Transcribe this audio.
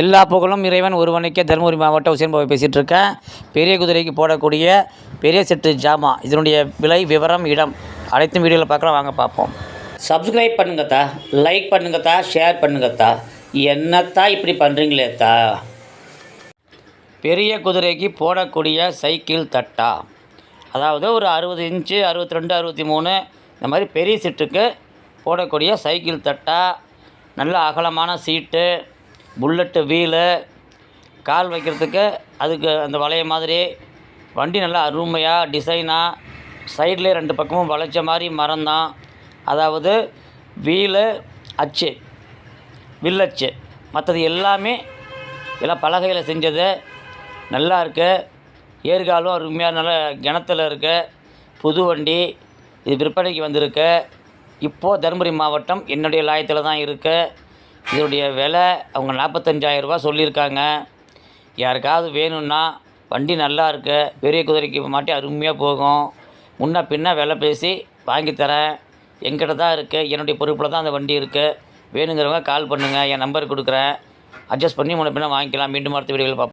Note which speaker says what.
Speaker 1: எல்லா புகழும் இறைவன் ஒருவனுக்கே. தருமபுரி மாவட்டம் உசேன்பாவை பேசிகிட்டு இருக்கேன் பெரிய குதிரைக்கு போடக்கூடிய பெரிய செட்டு ஜாமா. இதனுடைய விலை விவரம் இடம் அனைத்தும் வீடியோவில் பார்க்கலாம். வாங்க பார்ப்போம். சப்ஸ்கிரைப் பண்ணுங்கத்தா லைக் பண்ணுங்கத்தா ஷேர் பண்ணுங்கத்தா என்னத்தா இப்படி பண்ணுறீங்களேத்தா பெரிய குதிரைக்கு போடக்கூடிய சைக்கிள் தட்டா. அதாவது ஒரு அறுபது இன்ச்சு அறுபத்தி ரெண்டு அறுபத்தி மூணு இந்த மாதிரி பெரிய சீட்டுக்கு போடக்கூடிய சைக்கிள் தட்டா. நல்ல அகலமான சீட்டு. புல்லட்டு வீலு கால் வைக்கிறதுக்கு அதுக்கு அந்த வளைய மாதிரி வண்டி நல்லா அருமையாக டிசைனாக சைட்லேயே ரெண்டு பக்கமும் வளைச்ச மாதிரி மரம் தான். அதாவது வீலு அச்சு வில்லச்சு. மற்றது எல்லாமே எல்லாம் பலகையில் செஞ்சது. நல்லா இருக்குது ஏற்காலும் அருமையாக நல்ல கிணத்துல இருக்கு. புது வண்டி இது விற்பனைக்கு வந்திருக்கு. இப்போது தருமபுரி மாவட்டம் என்னுடைய லாயத்தில் தான் இருக்குது இதனுடைய விலை அவங்க நாற்பத்தஞ்சாயிரரூபா சொல்லியிருக்காங்க. யாருக்காவது வேணும்னா வண்டி நல்லா இருக்கு பெரிய குதிரைக்கு மாட்டி அருமையாக போகும். முன்ன பின்ன விலை பேசி வாங்கித்தரேன் தரேன். தான் இருக்குது என்னுடைய பொறுப்பில் தான் அந்த வண்டி இருக்குது வேணுங்கிறவங்க கால் பண்ணுங்கள் என் நம்பர் கொடுக்குறேன். அட்ஜஸ்ட் பண்ணி முன்ன பின்ன வாங்கிக்கலாம். மீண்டும் அடுத்த வீடியோவில் பார்ப்போம்.